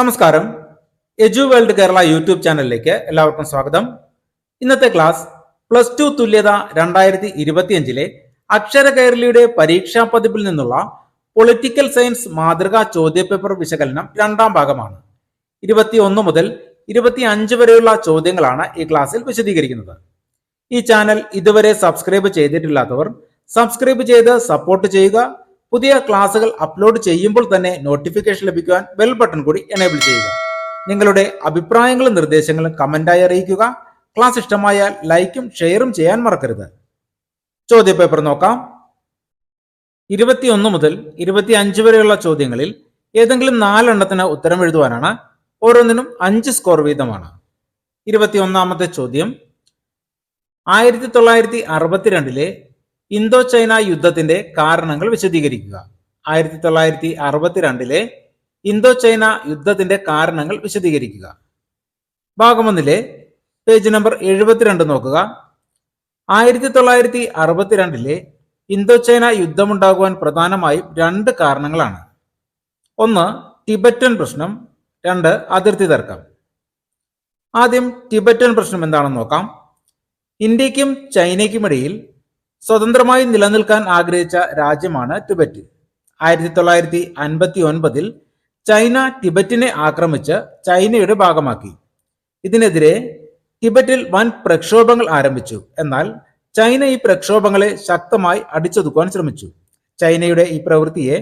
നമസ്കാരം. എജു world Kerala YouTube ചാനലിലേക്ക് എല്ലാവർക്കും സ്വാഗതം. ഇന്നത്തെ ക്ലാസ് പ്ലസ് ടു തുല്യത രണ്ടായിരത്തി ഇരുപത്തിയഞ്ചിലെ അക്ഷര കേരളിയുടെ പരീക്ഷാ പതിപ്പിൽ നിന്നുള്ള പൊളിറ്റിക്കൽ സയൻസ് മാതൃകാ ചോദ്യപേപ്പർ വിശകലനം രണ്ടാം ഭാഗമാണ്. ഇരുപത്തിയൊന്ന് മുതൽ ഇരുപത്തി അഞ്ച് വരെയുള്ള ചോദ്യങ്ങളാണ് ഈ ക്ലാസ്സിൽ വിശദീകരിക്കുന്നത്. ഈ ചാനൽ ഇതുവരെ സബ്സ്ക്രൈബ് ചെയ്തിട്ടില്ലാത്തവർ സബ്സ്ക്രൈബ് ചെയ്ത് സപ്പോർട്ട് ചെയ്യുക പുതിയ ക്ലാസ്സുകൾ അപ്ലോഡ് ചെയ്യുമ്പോൾ തന്നെ നോട്ടിഫിക്കേഷൻ ലഭിക്കുവാൻ ബെൽ ബട്ടൺ കൂടി എനേബിൾ ചെയ്യുക. നിങ്ങളുടെ അഭിപ്രായങ്ങളും നിർദ്ദേശങ്ങളും കമന്റായി അറിയിക്കുക. ക്ലാസ് ഇഷ്ടമായാൽ ലൈക്കും ഷെയറും ചെയ്യാൻ മറക്കരുത്. ചോദ്യപേപ്പർ നോക്കാം. ഇരുപത്തിയൊന്ന് മുതൽ ഇരുപത്തി അഞ്ച് വരെയുള്ള ചോദ്യങ്ങളിൽ ഏതെങ്കിലും നാലെണ്ണത്തിന് ഉത്തരം എഴുതുവാനാണ്. ഓരോന്നിനും അഞ്ച് സ്കോർ വീതമാണ്. ഇരുപത്തിയൊന്നാമത്തെ ചോദ്യം. ആയിരത്തി തൊള്ളായിരത്തി അറുപത്തിരണ്ടിലെ ഇന്തോ ചൈന യുദ്ധത്തിന്റെ കാരണങ്ങൾ വിശദീകരിക്കുക. ആയിരത്തി തൊള്ളായിരത്തി അറുപത്തിരണ്ടിലെ ഇന്തോ ചൈന യുദ്ധത്തിന്റെ കാരണങ്ങൾ വിശദീകരിക്കുക. ഭാഗമൊന്നിലെ പേജ് നമ്പർ എഴുപത്തിരണ്ട് നോക്കുക. ആയിരത്തി തൊള്ളായിരത്തി അറുപത്തിരണ്ടിലെ ഇന്തോ ചൈന യുദ്ധമുണ്ടാകുവാൻ പ്രധാനമായും രണ്ട് കാരണങ്ങളാണ്. ഒന്ന് ടിബറ്റൻ പ്രശ്നം. രണ്ട് അതിർത്തി തർക്കം. ആദ്യം ടിബറ്റൻ പ്രശ്നം എന്താണെന്ന് നോക്കാം. ഇന്ത്യക്കും ചൈനയ്ക്കുമിടയിൽ സ്വതന്ത്രമായി നിലനിൽക്കാൻ ആഗ്രഹിച്ച രാജ്യമാണ് ടിബറ്റ്. ആയിരത്തി തൊള്ളായിരത്തി അൻപത്തി ഒൻപതിൽ ചൈന ടിബറ്റിനെ ആക്രമിച്ച് ചൈനയുടെ ഭാഗമാക്കി. ഇതിനെതിരെ ടിബറ്റിൽ വൻ പ്രക്ഷോഭങ്ങൾ ആരംഭിച്ചു. എന്നാൽ ചൈന ഈ പ്രക്ഷോഭങ്ങളെ ശക്തമായി അടിച്ചൊതുക്കുവാൻ ശ്രമിച്ചു. ചൈനയുടെ ഈ പ്രവൃത്തിയെ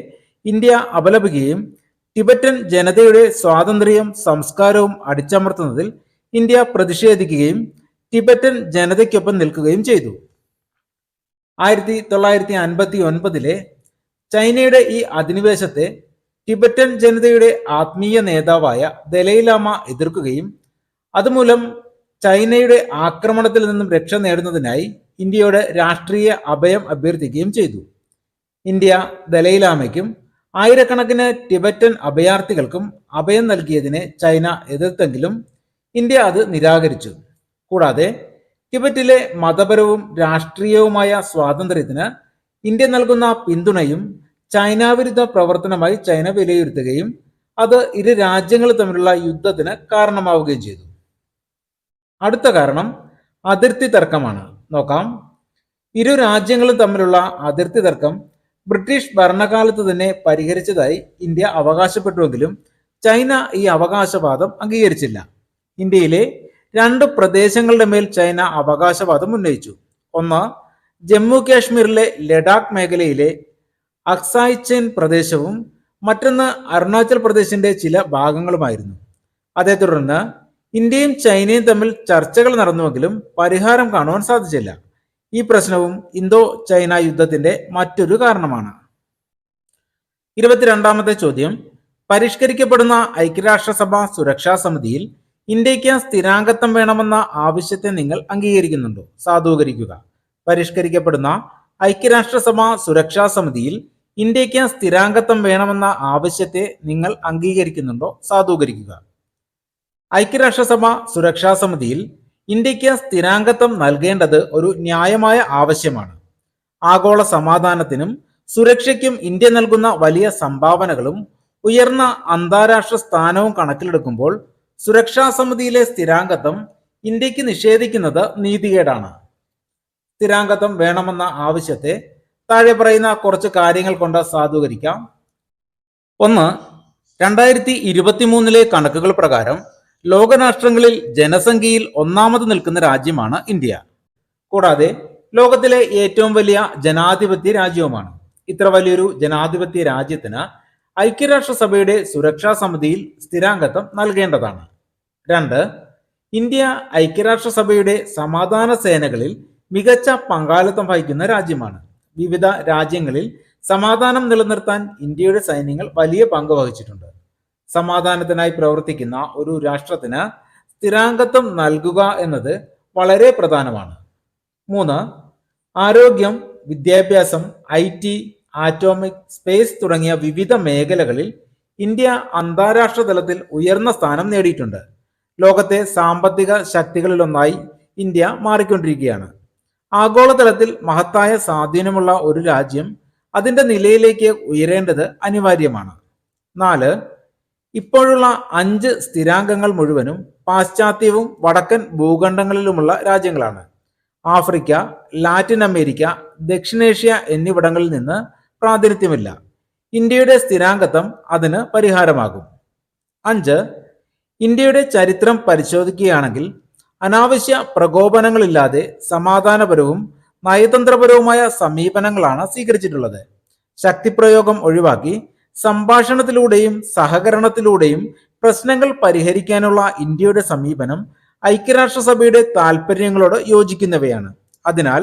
ഇന്ത്യ അപലപിക്കുകയും ടിബറ്റൻ ജനതയുടെ സ്വാതന്ത്ര്യവും സംസ്കാരവും അടിച്ചമർത്തുന്നതിൽ ഇന്ത്യ പ്രതിഷേധിക്കുകയും ടിബറ്റൻ ജനതയ്ക്കൊപ്പം നിൽക്കുകയും ചെയ്തു. ആയിരത്തി തൊള്ളായിരത്തി അൻപത്തി ഒൻപതിലെ ചൈനയുടെ ഈ അധിനിവേശത്തെ ടിബറ്റൻ ജനതയുടെ ആത്മീയ നേതാവായ ദലൈലാമ എതിർക്കുകയും അതുമൂലം ചൈനയുടെ ആക്രമണത്തിൽ നിന്നും രക്ഷ നേടുന്നതിനായി ഇന്ത്യയുടെ രാഷ്ട്രീയ അഭയം അഭ്യർത്ഥിക്കുകയും ചെയ്തു. ഇന്ത്യ ദലൈലാമയ്ക്കും ആയിരക്കണക്കിന് ടിബറ്റൻ അഭയാർത്ഥികൾക്കും അഭയം നൽകിയതിനെ ചൈന എതിർത്തെങ്കിലും ഇന്ത്യ അത് നിരാകരിച്ചു. കൂടാതെ ടിബറ്റിലെ മതപരവും രാഷ്ട്രീയവുമായ സ്വാതന്ത്ര്യത്തിന് ഇന്ത്യ നൽകുന്ന പിന്തുണയും ചൈന വിരുദ്ധ പ്രവർത്തനമായി ചൈന വിലയിരുത്തുകയും അത് ഇരു രാജ്യങ്ങൾ തമ്മിലുള്ള യുദ്ധത്തിന് കാരണമാവുകയും ചെയ്തു. അടുത്ത കാരണം അതിർത്തി തർക്കമാണ്. നോക്കാം. ഇരു രാജ്യങ്ങളും തമ്മിലുള്ള അതിർത്തി തർക്കം ബ്രിട്ടീഷ് ഭരണകാലത്ത് തന്നെ പരിഹരിച്ചതായി ഇന്ത്യ അവകാശപ്പെട്ടുവെങ്കിലും ചൈന ഈ അവകാശവാദം അംഗീകരിച്ചില്ല. ഇന്ത്യയിലെ രണ്ട് പ്രദേശങ്ങളുടെ മേൽ ചൈന അവകാശവാദം ഉന്നയിച്ചു. ഒന്ന് ജമ്മു കാശ്മീരിലെ ലഡാക്ക് മേഖലയിലെ അക്സായിച്ചൻ പ്രദേശവും മറ്റൊന്ന് അരുണാചൽ പ്രദേശിന്റെ ചില ഭാഗങ്ങളുമായിരുന്നു. അതേ തുടർന്ന് ഇന്ത്യയും ചൈനയും തമ്മിൽ ചർച്ചകൾ നടന്നുവെങ്കിലും പരിഹാരം കാണുവാൻ സാധിച്ചില്ല. ഈ പ്രശ്നവും ഇന്തോ ചൈന യുദ്ധത്തിന്റെ മറ്റൊരു കാരണമാണ്. ഇരുപത്തിരണ്ടാമത്തെ ചോദ്യം പരിഷ്കരിക്കപ്പെടുന്ന ഐക്യരാഷ്ട്രസഭ സുരക്ഷാ സമിതിയിൽ ഇന്ത്യയ്ക്ക് സ്ഥിരാംഗത്വം വേണമെന്ന ആവശ്യത്തെ നിങ്ങൾ അംഗീകരിക്കുന്നുണ്ടോ? സാധൂകരിക്കുക. പരിഷ്കരിക്കപ്പെടുന്ന ഐക്യരാഷ്ട്രസഭ സുരക്ഷാ സമിതിയിൽ ഇന്ത്യയ്ക്ക് സ്ഥിരാംഗത്വം വേണമെന്ന ആവശ്യത്തെ നിങ്ങൾ അംഗീകരിക്കുന്നുണ്ടോ? സാധൂകരിക്കുക. ഐക്യരാഷ്ട്രസഭ സുരക്ഷാ സമിതിയിൽ ഇന്ത്യയ്ക്ക് സ്ഥിരാംഗത്വം നൽകേണ്ടത് ഒരു ന്യായമായ ആവശ്യമാണ്. ആഗോള സമാധാനത്തിനും സുരക്ഷയ്ക്കും ഇന്ത്യ നൽകുന്ന വലിയ സംഭാവനകളും ഉയർന്ന അന്താരാഷ്ട്ര സ്ഥാനവും കണക്കിലെടുക്കുമ്പോൾ സുരക്ഷാ സമിതിയിലെ സ്ഥിരാംഗത്വം ഇന്ത്യയ്ക്ക് നിഷേധിക്കുന്നത് നീതികേടാണ്. സ്ഥിരാംഗത്വം വേണമെന്ന ആവശ്യത്തെ താഴെ പറയുന്ന കുറച്ച് കാര്യങ്ങൾ കൊണ്ട് സാധൂകരിക്കാം. ഒന്ന് രണ്ടായിരത്തി ഇരുപത്തിമൂന്നിലെ കണക്കുകൾ പ്രകാരം ലോകരാഷ്ട്രങ്ങളിൽ ജനസംഖ്യയിൽ ഒന്നാമത് നിൽക്കുന്ന രാജ്യമാണ് ഇന്ത്യ. കൂടാതെ ലോകത്തിലെ ഏറ്റവും വലിയ ജനാധിപത്യ രാജ്യവുമാണ്. ഇത്ര വലിയൊരു ജനാധിപത്യ രാജ്യത്തിന് ഐക്യരാഷ്ട്രസഭയുടെ സുരക്ഷാ സമിതിയിൽ സ്ഥിരാംഗത്വം നൽകേണ്ടതാണ്. രണ്ട് ഇന്ത്യ ഐക്യരാഷ്ട്രസഭയുടെ സമാധാന സേനകളിൽ മികച്ച പങ്കാളിത്തം വഹിക്കുന്ന രാജ്യമാണ്. വിവിധ രാജ്യങ്ങളിൽ സമാധാനം നിലനിർത്താൻ ഇന്ത്യയുടെ സൈന്യങ്ങൾ വലിയ പങ്ക് വഹിച്ചിട്ടുണ്ട്. സമാധാനത്തിനായി പ്രവർത്തിക്കുന്ന ഒരു രാഷ്ട്രത്തിന് സ്ഥിരാംഗത്വം നൽകുക എന്നത് വളരെ പ്രധാനമാണ്. മൂന്ന് ആരോഗ്യം വിദ്യാഭ്യാസം ഐ ആറ്റോമിക് സ്പേസ് തുടങ്ങിയ വിവിധ മേഖലകളിൽ ഇന്ത്യ അന്താരാഷ്ട്ര തലത്തിൽ ഉയർന്ന സ്ഥാനം നേടിയിട്ടുണ്ട്. ലോകത്തെ സാമ്പത്തിക ശക്തികളിലൊന്നായി ഇന്ത്യ മാറിക്കൊണ്ടിരിക്കുകയാണ്. ആഗോളതലത്തിൽ മഹത്തായ സ്വാധീനമുള്ള ഒരു രാജ്യം അതിന്റെ നിലയിലേക്ക് ഉയരേണ്ടത് അനിവാര്യമാണ്. നാല് ഇപ്പോഴുള്ള അഞ്ച് സ്ഥിരാംഗങ്ങൾ മുഴുവനും പാശ്ചാത്യവും വടക്കൻ ഭൂഖണ്ഡങ്ങളിലുമുള്ള രാജ്യങ്ങളാണ്. ആഫ്രിക്ക ലാറ്റിൻ അമേരിക്ക ദക്ഷിണേഷ്യ എന്നിവിടങ്ങളിൽ നിന്ന് പ്രാതിനിധ്യമില്ല. ഇന്ത്യയുടെ സ്ഥിരാംഗത്വം അതിന് പരിഹാരമാകും. അഞ്ച് ഇന്ത്യയുടെ ചരിത്രം പരിശോധിക്കുകയാണെങ്കിൽ അനാവശ്യ പ്രകോപനങ്ങളില്ലാതെ സമാധാനപരവും നയതന്ത്രപരവുമായ സമീപനങ്ങളാണ് സ്വീകരിച്ചിട്ടുള്ളത്. ശക്തിപ്രയോഗം ഒഴിവാക്കി സംഭാഷണത്തിലൂടെയും സഹകരണത്തിലൂടെയും പ്രശ്നങ്ങൾ പരിഹരിക്കാനുള്ള ഇന്ത്യയുടെ സമീപനം ഐക്യരാഷ്ട്രസഭയുടെ താൽപര്യങ്ങളോട് യോജിക്കുന്നവയാണ്. അതിനാൽ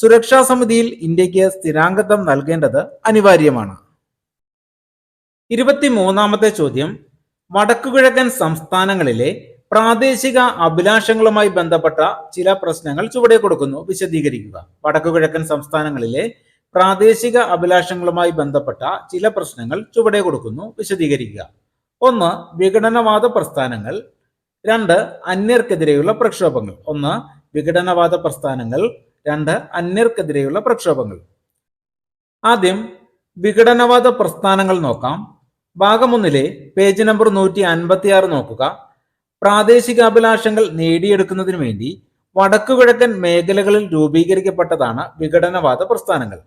സുരക്ഷാ സമിതിയിൽ ഇന്ത്യയ്ക്ക് സ്ഥിരാംഗത്വം നൽകേണ്ടത് അനിവാര്യമാണ്. ഇരുപത്തിമൂന്നാമത്തെ ചോദ്യം. വടക്കുകിഴക്കൻ സംസ്ഥാനങ്ങളിലെ പ്രാദേശിക അഭിലാഷങ്ങളുമായി ബന്ധപ്പെട്ട ചില പ്രശ്നങ്ങൾ ചുവടെ കൊടുക്കുന്നു. വിശദീകരിക്കുക. വടക്കുകിഴക്കൻ സംസ്ഥാനങ്ങളിലെ പ്രാദേശിക അഭിലാഷങ്ങളുമായി ബന്ധപ്പെട്ട ചില പ്രശ്നങ്ങൾ ചുവടെ കൊടുക്കുന്നു. വിശദീകരിക്കുക. ഒന്ന് വിഘടനവാദ പ്രസ്ഥാനങ്ങൾ. രണ്ട് അന്യർക്കെതിരെയുള്ള പ്രക്ഷോഭങ്ങൾ. ഒന്ന് വിഘടനവാദ പ്രസ്ഥാനങ്ങൾ. രണ്ട് അന്യർക്കെതിരെയുള്ള പ്രക്ഷോഭങ്ങൾ. ആദ്യം വിഘടനവാദ പ്രസ്ഥാനങ്ങൾ നോക്കാം. ഭാഗമൊന്നിലെ പേജ് നമ്പർ നൂറ്റി അൻപത്തി ആറ് നോക്കുക പ്രാദേശികാഭിലാഷങ്ങൾ നേടിയെടുക്കുന്നതിനു വേണ്ടി വടക്കുകിഴക്കൻ മേഖലകളിൽ രൂപീകരിക്കപ്പെട്ടതാണ് വിഘടനവാദ പ്രസ്ഥാനങ്ങൾ.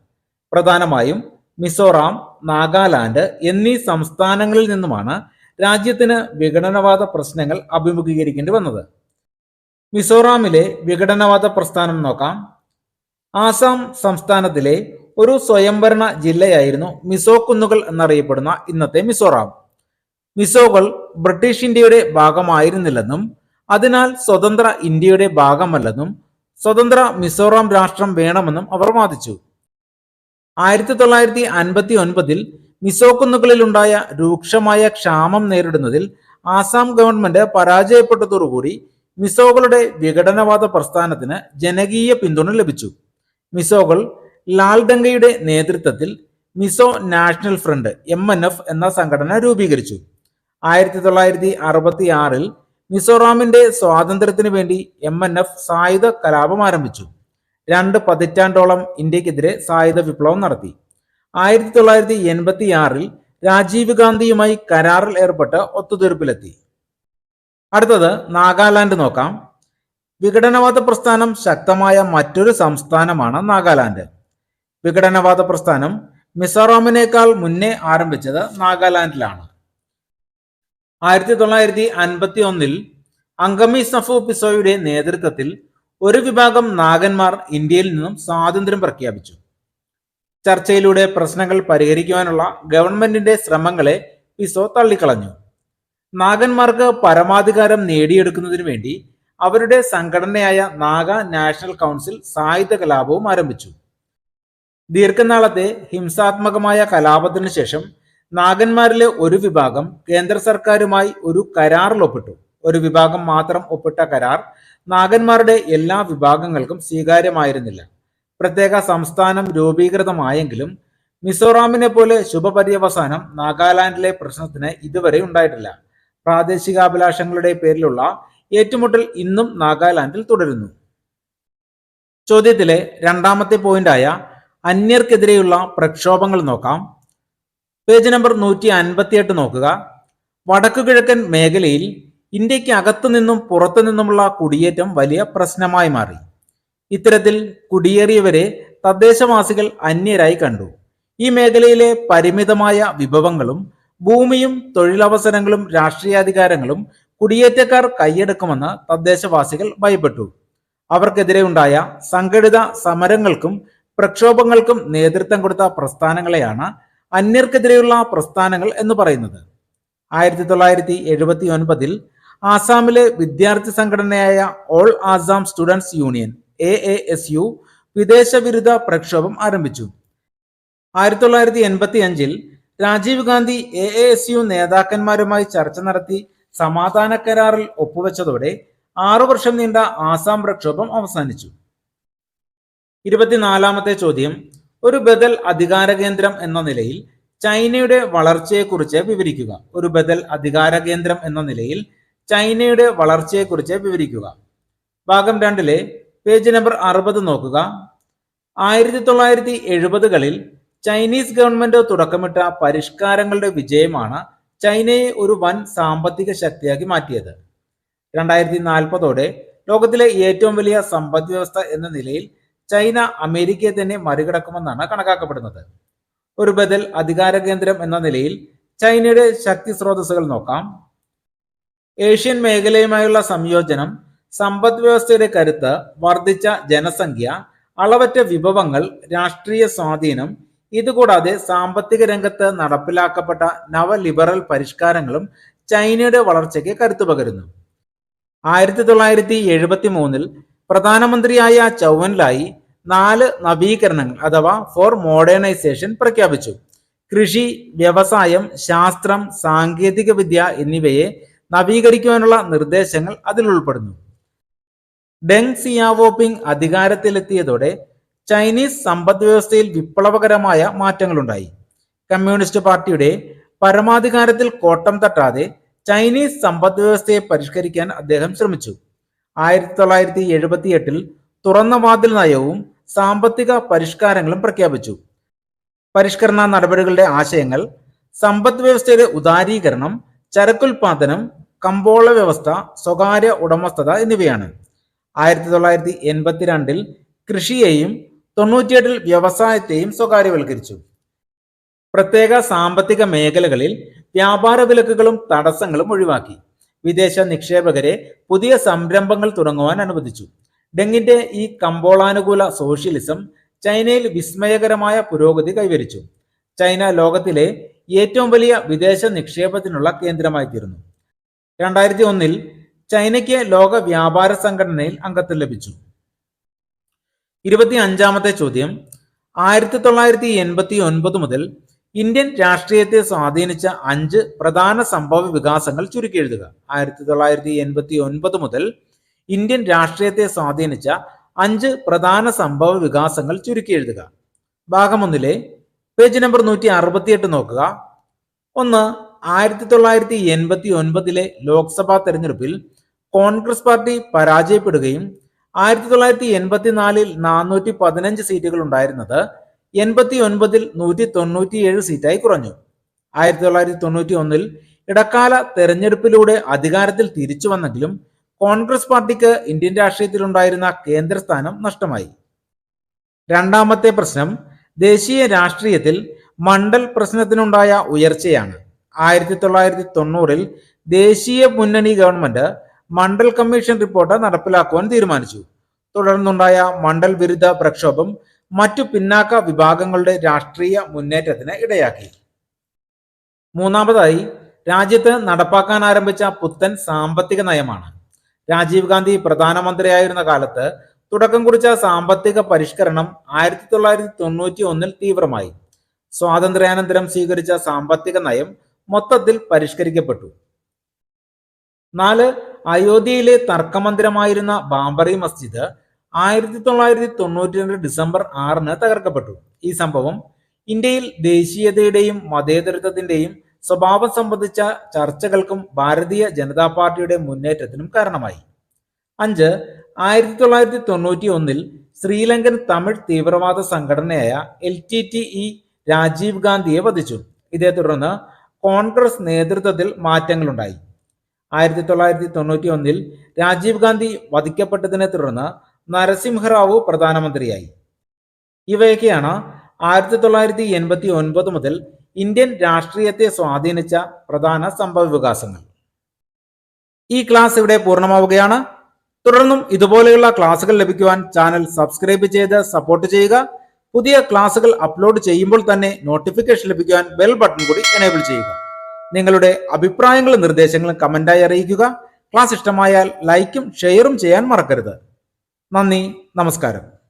പ്രധാനമായും മിസോറാം നാഗാലാൻഡ് എന്നീ സംസ്ഥാനങ്ങളിൽ നിന്നുമാണ് രാജ്യത്തിന് വിഘടനവാദ പ്രശ്നങ്ങൾ അഭിമുഖീകരിക്കേണ്ടി വന്നത്. മിസോറാമിലെ വിഘടനവാദ പ്രസ്ഥാനം നോക്കാം. ആസാം സംസ്ഥാനത്തിലെ ഒരു സ്വയംഭരണ ജില്ലയായിരുന്നു മിസോ കുന്നുകൾ എന്നറിയപ്പെടുന്ന ഇന്നത്തെ മിസോറാം. മിസോകൾ ബ്രിട്ടീഷ് ഇന്ത്യയുടെ ഭാഗമായിരുന്നില്ലെന്നും അതിനാൽ സ്വതന്ത്ര ഇന്ത്യയുടെ ഭാഗമല്ലെന്നും സ്വതന്ത്ര മിസോറാം രാഷ്ട്രം വേണമെന്നും അവർ വാദിച്ചു. ആയിരത്തി തൊള്ളായിരത്തി അൻപത്തി ഒൻപതിൽ മിസോ കുന്നുകളിലുണ്ടായ രൂക്ഷമായ ക്ഷാമം നേരിടുന്നതിൽ ആസാം ഗവൺമെന്റ് പരാജയപ്പെട്ടതോടുകൂടി മിസോകളുടെ വിഘടനവാദ പ്രസ്ഥാനത്തിന് ജനകീയ പിന്തുണ ലഭിച്ചു. മിസോകൾ ലാൽദംഗയുടെ നേതൃത്വത്തിൽ Mizo National Front M N F എന്ന സംഘടന രൂപീകരിച്ചു. ആയിരത്തി തൊള്ളായിരത്തി അറുപത്തി ആറിൽ മിസോറാമിന്റെ സ്വാതന്ത്ര്യത്തിന് വേണ്ടി എം എൻ എഫ് സായുധ കലാപം ആരംഭിച്ചു. രണ്ട് പതിറ്റാണ്ടോളം ഇന്ത്യക്കെതിരെ സായുധ വിപ്ലവം നടത്തി. ആയിരത്തി തൊള്ളായിരത്തി എൺപത്തി ആറിൽ രാജീവ് ഗാന്ധിയുമായി കരാറിൽ ഏർപ്പെട്ട് ഒത്തുതീർപ്പിലെത്തി. അടുത്തത് നാഗാലാൻഡ് നോക്കാം. വിഘടനവാദ പ്രസ്ഥാനം ശക്തമായ മറ്റൊരു സംസ്ഥാനമാണ് നാഗാലാൻഡ്. വിഘടനവാദ പ്രസ്ഥാനം മിസോറാമിനേക്കാൾ മുന്നേ ആരംഭിച്ചത് നാഗാലാൻഡിലാണ്. ആയിരത്തി തൊള്ളായിരത്തി അൻപത്തി ഒന്നിൽ അങ്കമി സഫു പിസോയുടെ നേതൃത്വത്തിൽ ഒരു വിഭാഗം നാഗന്മാർ ഇന്ത്യയിൽ നിന്നും സ്വാതന്ത്ര്യം പ്രഖ്യാപിച്ചു. ചർച്ചയിലൂടെ പ്രശ്നങ്ങൾ പരിഹരിക്കുവാനുള്ള ഗവൺമെന്റിന്റെ ശ്രമങ്ങളെ പിസോ തള്ളിക്കളഞ്ഞു. നാഗന്മാർക്ക് പരമാധികാരം നേടിയെടുക്കുന്നതിനു വേണ്ടി അവരുടെ സംഘടനയായ നാഗ നാഷണൽ കൗൺസിൽ സായുധ കലാപവും ആരംഭിച്ചു. ദീർഘനാളത്തെ ഹിംസാത്മകമായ കലാപത്തിനു ശേഷം നാഗന്മാരിലെ ഒരു വിഭാഗം കേന്ദ്ര സർക്കാരുമായി ഒരു കരാറിൽ ഒപ്പിട്ടു. ഒരു വിഭാഗം മാത്രം ഒപ്പിട്ട കരാർ നാഗന്മാരുടെ എല്ലാ വിഭാഗങ്ങൾക്കും സ്വീകാര്യമായിരുന്നില്ല. പ്രത്യേക സംസ്ഥാനം രൂപീകൃതമായെങ്കിലും മിസോറാമിനെ പോലെ ശുഭപര്യവസാനം നാഗാലാൻഡിലെ പ്രശ്നത്തിന് ഇതുവരെ ഉണ്ടായിട്ടില്ല. പ്രാദേശികാഭിലാഷങ്ങളുടെ പേരിലുള്ള ഏറ്റുമുട്ടൽ ഇന്നും നാഗാലാൻഡിൽ തുടരുന്നു. ചോദ്യത്തിലെ രണ്ടാമത്തെ പോയിന്റായ അന്യർക്കെതിരെയുള്ള പ്രക്ഷോഭങ്ങൾ നോക്കാം. പേജ് നമ്പർ നൂറ്റി അൻപത്തിയെട്ട് നോക്കുക. വടക്കു കിഴക്കൻ മേഖലയിൽ ഇന്ത്യയ്ക്ക് അകത്തു നിന്നും പുറത്തു നിന്നുമുള്ള കുടിയേറ്റം വലിയ പ്രശ്നമായി മാറി. ഇത്തരത്തിൽ കുടിയേറിയവരെ തദ്ദേശവാസികൾ അന്യരായി കണ്ടു. ഈ മേഖലയിലെ പരിമിതമായ വിഭവങ്ങളും ഭൂമിയും തൊഴിലവസരങ്ങളും രാഷ്ട്രീയാധികാരങ്ങളും കുടിയേറ്റക്കാർ കൈയെടുക്കുമെന്ന് തദ്ദേശവാസികൾ ഭയപ്പെട്ടു. അവർക്കെതിരെ ഉണ്ടായ സംഘടിത സമരങ്ങൾക്കും പ്രക്ഷോഭങ്ങൾക്കും നേതൃത്വം കൊടുത്ത പ്രസ്ഥാനങ്ങളെയാണ് അന്യർക്കെതിരെയുള്ള പ്രസ്ഥാനങ്ങൾ എന്ന് പറയുന്നത്. ആയിരത്തി തൊള്ളായിരത്തി എഴുപത്തി ഒൻപതിൽ ആസാമിലെ വിദ്യാർത്ഥി സംഘടനയായ All Assam Students Union A A S U വിദേശ വിരുദ്ധ പ്രക്ഷോഭം ആരംഭിച്ചു. ആയിരത്തി തൊള്ളായിരത്തി എൺപത്തി അഞ്ചിൽ Rajiv Gandhi A A S U നേതാക്കന്മാരുമായി ചർച്ച നടത്തി സമാധാന കരാറിൽ ഒപ്പുവെച്ചതോടെ ആറു വർഷം നീണ്ട ആസാം പ്രക്ഷോഭം അവസാനിച്ചു. ഇരുപത്തിനാലാമത്തെ ചോദ്യം ഒരു ബദൽ അധികാര കേന്ദ്രം എന്ന നിലയിൽ ചൈനയുടെ വളർച്ചയെക്കുറിച്ച് വിവരിക്കുക. ഒരു ബദൽ അധികാര കേന്ദ്രം എന്ന നിലയിൽ ചൈനയുടെ വളർച്ചയെക്കുറിച്ച് വിവരിക്കുക. ഭാഗം രണ്ടിലെ പേജ് നമ്പർ അറുപത് നോക്കുക. ആയിരത്തി തൊള്ളായിരത്തി എഴുപതുകളിൽ ചൈനീസ് ഗവൺമെന്റ് തുടക്കമിട്ട പരിഷ്കാരങ്ങളുടെ വിജയമാണ് ചൈനയെ ഒരു വൻ സാമ്പത്തിക ശക്തിയാക്കി മാറ്റിയത്. രണ്ടായിരത്തി നാൽപ്പതോടെ ലോകത്തിലെ ഏറ്റവും വലിയ സമ്പദ് വ്യവസ്ഥ എന്ന നിലയിൽ ചൈന അമേരിക്കയെ തന്നെ മറികടക്കുമെന്നാണ് കണക്കാക്കപ്പെടുന്നത്. ഒരു ബദൽ അധികാര കേന്ദ്രം എന്ന നിലയിൽ ചൈനയുടെ ശക്തി സ്രോതസ്സുകൾ നോക്കാം. ഏഷ്യൻ മേഖലയുമായുള്ള സംയോജനം സമ്പദ് വ്യവസ്ഥയുടെ കരുത്ത് വർദ്ധിച്ച ജനസംഖ്യ അളവറ്റ വിഭവങ്ങൾ രാഷ്ട്രീയ സ്വാധീനം ഇതുകൂടാതെ സാമ്പത്തിക രംഗത്ത് നടപ്പിലാക്കപ്പെട്ട നവ ലിബറൽ പരിഷ്കാരങ്ങളും ചൈനയുടെ വളർച്ചയ്ക്ക് കരുത്തു പകരുന്നു. ആയിരത്തി തൊള്ളായിരത്തി എഴുപത്തി മൂന്നിൽ പ്രധാനമന്ത്രിയായ ചൗവൻലായി നാല് നവീകരണങ്ങൾ അഥവാ ഫോർ മോഡേണൈസേഷൻ പ്രഖ്യാപിച്ചു. കൃഷി വ്യവസായം ശാസ്ത്രം സാങ്കേതിക വിദ്യ എന്നിവയെ നവീകരിക്കുവാനുള്ള നിർദ്ദേശങ്ങൾ അതിൽ ഉൾപ്പെടുന്നു ഡെങ് സിയാവോപിങ് അധികാരത്തിലെത്തിയതോടെ ചൈനീസ് സമ്പദ് വ്യവസ്ഥയിൽ വിപ്ലവകരമായ മാറ്റങ്ങളുണ്ടായി. കമ്മ്യൂണിസ്റ്റ് പാർട്ടിയുടെ പരമാധികാരത്തിൽ കോട്ടം തട്ടാതെ ചൈനീസ് സമ്പദ് വ്യവസ്ഥയെ പരിഷ്കരിക്കാൻ അദ്ദേഹം ശ്രമിച്ചു. ആയിരത്തി തൊള്ളായിരത്തി എഴുപത്തി എട്ടിൽ തുറന്ന വാതിൽ നയവും സാമ്പത്തിക പരിഷ്കാരങ്ങളും പ്രഖ്യാപിച്ചു. പരിഷ്കരണ നടപടികളുടെ ആശയങ്ങൾ സമ്പദ് വ്യവസ്ഥയുടെ ഉദാരീകരണം ചരക്കുൽപാദനം കമ്പോള വ്യവസ്ഥ സ്വകാര്യ ഉടമസ്ഥത എന്നിവയാണ്. ആയിരത്തി തൊള്ളായിരത്തി എൺപത്തിരണ്ടിൽ കൃഷിയെയും തൊണ്ണൂറ്റിയെട്ടിൽ വ്യവസായത്തെയും സ്വകാര്യവൽക്കരിച്ചു. പ്രത്യേക സാമ്പത്തിക മേഖലകളിൽ വ്യാപാര വിലക്കുകളും തടസ്സങ്ങളും ഒഴിവാക്കി. വിദേശ നിക്ഷേപകരെ പുതിയ സംരംഭങ്ങൾ തുടങ്ങുവാൻ അനുവദിച്ചു. ഡെങ്ങിന്റെ ഈ കമ്പോളാനുകൂല സോഷ്യലിസം ചൈനയിൽ വിസ്മയകരമായ പുരോഗതി കൈവരിച്ചു. ചൈന ലോകത്തിലെ ഏറ്റവും വലിയ വിദേശ നിക്ഷേപത്തിനുള്ള കേന്ദ്രമായി തീർന്നു രണ്ടായിരത്തി ഒന്നിൽ ചൈനയ്ക്ക് ലോക വ്യാപാര സംഘടനയിൽ അംഗത്വം ലഭിച്ചു. ഇരുപത്തി അഞ്ചാമത്തെ ചോദ്യം. ആയിരത്തി തൊള്ളായിരത്തി എൺപത്തി ഒൻപത് മുതൽ ഇന്ത്യൻ രാഷ്ട്രീയത്തെ സ്വാധീനിച്ച അഞ്ച് പ്രധാന സംഭവ വികാസങ്ങൾ ചുരുക്കി എഴുതുക ആയിരത്തി തൊള്ളായിരത്തി എൺപത്തി ഒൻപത് മുതൽ ഇന്ത്യൻ രാഷ്ട്രീയത്തെ സ്വാധീനിച്ച അഞ്ച് പ്രധാന സംഭവ വികാസങ്ങൾ ചുരുക്കി എഴുതുക ഭാഗം ഒന്നിലെ പേജ് നമ്പർ നൂറ്റി അറുപത്തിയെട്ട് നോക്കുക. ഒന്ന് ആയിരത്തി തൊള്ളായിരത്തി എൺപത്തി ഒൻപതിലെ ലോക്സഭാ തെരഞ്ഞെടുപ്പിൽ കോൺഗ്രസ് പാർട്ടി പരാജയപ്പെടുകയും ആയിരത്തി തൊള്ളായിരത്തി എൺപത്തിനാലിൽ നാനൂറ്റി പതിനഞ്ച് സീറ്റുകൾ ഉണ്ടായിരുന്നത് എൺപത്തി ഒൻപതിൽ നൂറ്റി തൊണ്ണൂറ്റിയേഴ് സീറ്റായി കുറഞ്ഞു. ആയിരത്തി തൊള്ളായിരത്തി തൊണ്ണൂറ്റി ഒന്നിൽ ഇടക്കാല തെരഞ്ഞെടുപ്പിലൂടെ അധികാരത്തിൽ തിരിച്ചു വന്നെങ്കിലും കോൺഗ്രസ് പാർട്ടിക്ക് ഇന്ത്യൻ രാഷ്ട്രീയത്തിലുണ്ടായിരുന്ന കേന്ദ്രസ്ഥാനം നഷ്ടമായി. രണ്ടാമത്തെ പ്രശ്നം ദേശീയ രാഷ്ട്രീയത്തിൽ മണ്ഡൽ പ്രശ്നത്തിനുണ്ടായ ഉയർച്ചയാണ്. ആയിരത്തി തൊള്ളായിരത്തി തൊണ്ണൂറിൽ ദേശീയ മുന്നണി ഗവൺമെന്റ് മണ്ഡൽ കമ്മീഷൻ റിപ്പോർട്ട് നടപ്പിലാക്കുവാൻ തീരുമാനിച്ചു. തുടർന്നുണ്ടായ മണ്ഡൽ വിരുദ്ധ പ്രക്ഷോഭം മറ്റു പിന്നാക്ക വിഭാഗങ്ങളുടെ രാഷ്ട്രീയ മുന്നേറ്റത്തിന് ഇടയാക്കി. മൂന്നാമതായി രാജ്യത്ത് നടപ്പാക്കാൻ ആരംഭിച്ച പുത്തൻ സാമ്പത്തിക നയമാണ്. രാജീവ് ഗാന്ധി പ്രധാനമന്ത്രിയായിരുന്ന കാലത്ത് തുടക്കം കുറിച്ച സാമ്പത്തിക പരിഷ്കരണം ആയിരത്തി തൊള്ളായിരത്തി തൊണ്ണൂറ്റി ഒന്നിൽ തീവ്രമായി. സ്വാതന്ത്ര്യാനന്തരം സ്വീകരിച്ച സാമ്പത്തിക നയം മൊത്തത്തിൽ പരിഷ്കരിക്കപ്പെട്ടു. നാല് അയോധ്യയിലെ തർക്കമന്ദിരമായിരുന്ന ബാംബറി മസ്ജിദ് ആയിരത്തി തൊള്ളായിരത്തി തൊണ്ണൂറ്റി രണ്ട് ഡിസംബർ ആറിന് തകർക്കപ്പെട്ടു. ഈ സംഭവം ഇന്ത്യയിൽ ദേശീയതയുടെയും മതേതരത്വത്തിന്റെയും സ്വഭാവം സംബന്ധിച്ച ചർച്ചകൾക്കും ഭാരതീയ ജനതാ പാർട്ടിയുടെ മുന്നേറ്റത്തിനും കാരണമായി. അഞ്ച് ആയിരത്തി തൊള്ളായിരത്തി തൊണ്ണൂറ്റി ഒന്നിൽ ശ്രീലങ്കൻ തമിഴ് തീവ്രവാദ സംഘടനയായ L T T E Rajiv ഗാന്ധിയെ വധിച്ചു. ഇതേ തുടർന്ന് കോൺഗ്രസ് നേതൃത്വത്തിൽ മാറ്റങ്ങളുണ്ടായി. ആയിരത്തി തൊള്ളായിരത്തി തൊണ്ണൂറ്റി ഒന്നിൽ രാജീവ് ഗാന്ധി വധിക്കപ്പെട്ടതിനെ തുടർന്ന് നരസിംഹറാവു പ്രധാനമന്ത്രിയായി. ഇവയൊക്കെയാണ് ആയിരത്തി തൊള്ളായിരത്തി എൺപത്തി ഒൻപത് മുതൽ ഇന്ത്യൻ രാഷ്ട്രീയത്തെ സ്വാധീനിച്ച പ്രധാന സംഭവ വികാസങ്ങൾ. ഈ ക്ലാസ് ഇവിടെ പൂർണമാവുകയാണ്. തുടർന്നും ഇതുപോലെയുള്ള ക്ലാസുകൾ ലഭിക്കുവാൻ ചാനൽ സബ്സ്ക്രൈബ് ചെയ്ത് സപ്പോർട്ട് ചെയ്യുക. പുതിയ ക്ലാസുകൾ അപ്ലോഡ് ചെയ്യുമ്പോൾ തന്നെ നോട്ടിഫിക്കേഷൻ ലഭിക്കുവാൻ ബെൽ ബട്ടൺ കൂടി എനേബിൾ ചെയ്യുക. നിങ്ങളുടെ അഭിപ്രായങ്ങളും നിർദ്ദേശങ്ങളും കമന്റായി അറിയിക്കുക. ക്ലാസ് ഇഷ്ടമായാൽ ലൈക്കും ഷെയറും ചെയ്യാൻ മറക്കരുത്. നന്ദി നമസ്കാരം.